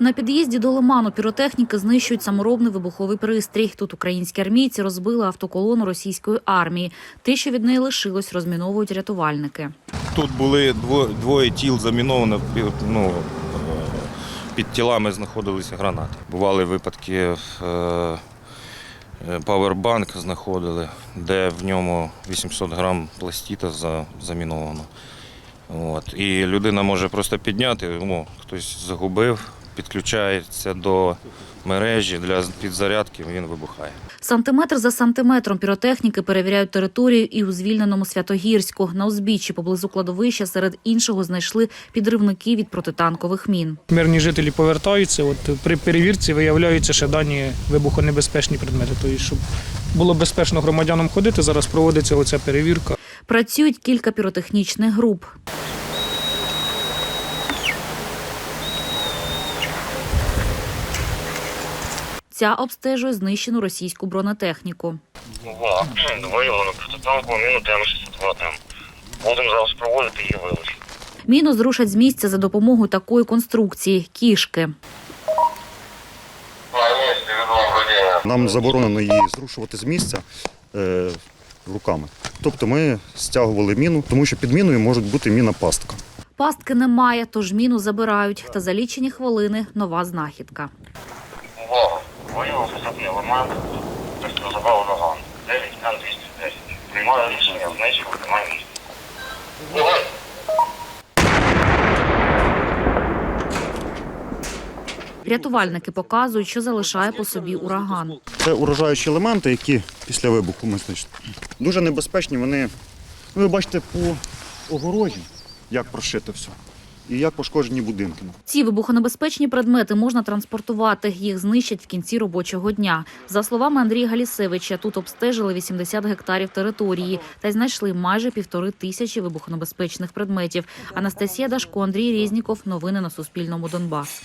На під'їзді до лиману піротехніки знищують саморобний вибуховий пристрій. Тут українські армійці розбили автоколону російської армії. Те, що від неї лишилось, розміновують рятувальники. Тут були двоє тіл заміновано. Ну, е, під тілами знаходилися гранати. Бували випадки, е, е, павербанк знаходили, де в ньому 800 грам пластита за- заміновано. От. І людина може просто підняти, ну, хтось загубив, підключається до мережі для підзарядки, він вибухає. Сантиметр за сантиметром піротехніки перевіряють територію і у звільненому Святогірську. На узбіччі поблизу кладовища серед іншого знайшли підривники від протитанкових мін. Мирні жителі повертаються. От при перевірці виявляються ще дані вибухонебезпечні предмети. Тобто, щоб було безпечно громадянам ходити, зараз проводиться оця перевірка. Працюють кілька піротехнічних груп. Ця обстежує знищену російську бронетехніку. Увага, виявлено протитанкову міну ТМ-62 там. Будемо зараз проводити її вилучення. Міну зрушать з місця за допомогою такої конструкції кішки. Нам заборонено її зрушувати з місця е, руками. Тобто ми стягували міну, тому що під міною може бути міна пастка. Пастки немає, тож міну забирають. Та за лічені хвилини нова знахідка. Елемент безпризового наган. 9 Н-210. Приймаю рішення знищувати на місці. Вогонь! Рятувальники показують, що залишає по собі ураган. Це уражаючі елементи, які після вибуху ми значить, дуже небезпечні. Вони, ну, ви бачите, по огорожі, як прошито все, і як пошкоджені будинки. Ці вибухонебезпечні предмети можна транспортувати. Їх знищать в кінці робочого дня. За словами Андрія Галісевича, тут обстежили 80 гектарів території та й знайшли майже півтори тисячі вибухонебезпечних предметів. Анастасія Дашко, Андрій Різніков. Новини на Суспільному. Донбас.